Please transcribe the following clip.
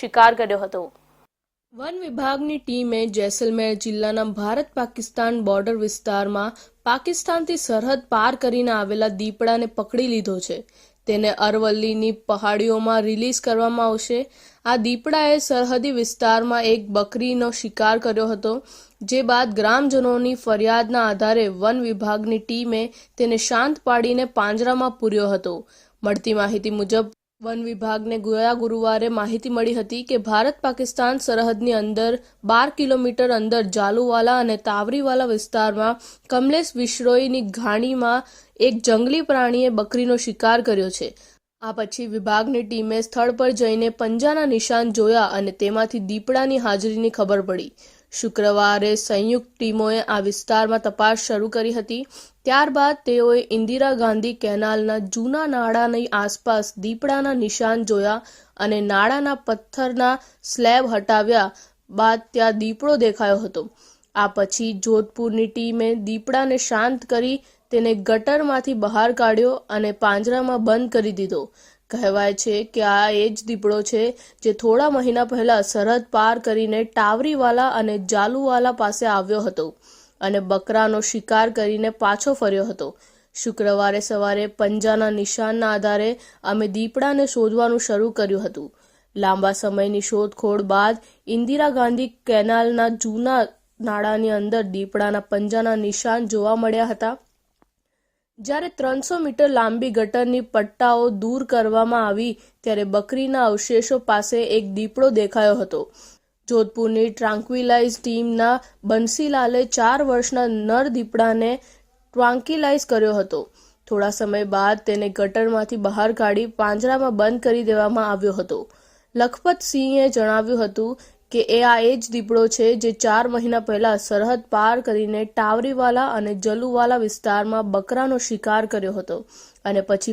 શિકાર કર્યો હતો. વન વિભાગની ટીમે જેસલમેર જિલ્લાના ભારત પાકિસ્તાન બોર્ડર વિસ્તારમાં પાકિસ્તાનથી સરહદ પાર કરીને આવેલા દીપડાને પકડી લીધો છે. તેને અરવલ્લીની પહાડીઓમાં રિલીઝ કરવામાં આવશે. આ દીપડાએ સરહદી વિસ્તારમાં એક બકરીનો શિકાર કર્યો હતો, જે બાદ ગ્રામજનોની ફરિયાદના આધારે વન વિભાગની ટીમે તેને શાંત પાડીને પાંજરામાં પૂર્યો હતો. મળતી માહિતી મુજબ વન વિભાગને ગયા ગુરુવારે માહિતી મળી હતી કે ભારત પાકિસ્તાન સરહદની અંદર બાર કિલોમીટર અંદર જાલુવાલા અને તાવરીવાલા વિસ્તારમાં કમલેશ વિશ્રોઈની ઘાણીમાં એક જંગલી પ્રાણીએ બકરીનો શિકાર કર્યો છે. આ પછી વિભાગની ટીમે સ્થળ પર જઈને પંજાના નિશાન જોયા અને તેમાંથી દીપડાની હાજરીની ખબર પડી. શુક્રવારે સંયુક્ત ટીમોએ આ વિસ્તારમાં તપાસ શરૂ કરી હતી. ત્યારબાદ તેઓએ ઇન્દિરા ગાંધી કેનાલના જૂના નાળાની આસપાસ દીપડાના નિશાન જોયા અને નાળાના પથ્થરના સ્લેબ હટાવ્યા બાદ ત્યાં દીપડો દેખાયો હતો. આ પછી જોધપુરની ટીમે દીપડાને શાંત કરી તેને ગટરમાંથી બહાર કાઢ્યો અને પાંજરામાં બંધ કરી દીધો. કહેવાય છે કે આ એ જ દીપડો છે જે થોડા મહિના પહેલા સરહદ પાર કરીને ટાવરીવાલા અને જાલુવાલા પાસે આવ્યો હતો અને બકરાનો શિકાર કરીને પાછો ફર્યો હતો. શુક્રવારે સવારે પંજાના નિશાનના આધારે અમે દીપડાને શોધવાનું શરૂ કર્યું હતું. લાંબા સમયની શોધખોળ બાદ ઇન્દિરા ગાંધી કેનાલના જૂના નાળાની અંદર દીપડાના પંજાના નિશાન જોવા મળ્યા હતા. જ્યારે ત્રણસો મીટર લાંબી ગટરની પટ્ટાઓ દૂર કરવામાં આવી ત્યારે બકરીના અવશેષો પાસે એક દીપડો દેખાયો હતો. જોધપુરની ટ્રાન્ક્વિલાઇઝ ટીમના બંસીલાલે ચાર વર્ષના નર દીપડાને ટ્રાન્કિલાઇઝ કર્યો હતો. થોડા સમય બાદ તેને ગટરમાંથી બહાર કાઢી પાંજરામાં બંધ કરી દેવામાં આવ્યો હતો. લખપત સિંહે જણાવ્યું હતું કે એ આ એ જ દીપડો છે જે ચાર મહિના પહેલા સરહદ પાર કરીને ટાવરીવાલા અને જલુવાલા વિસ્તારમાં બકરાનો શિકાર કર્યો હતો અને પછી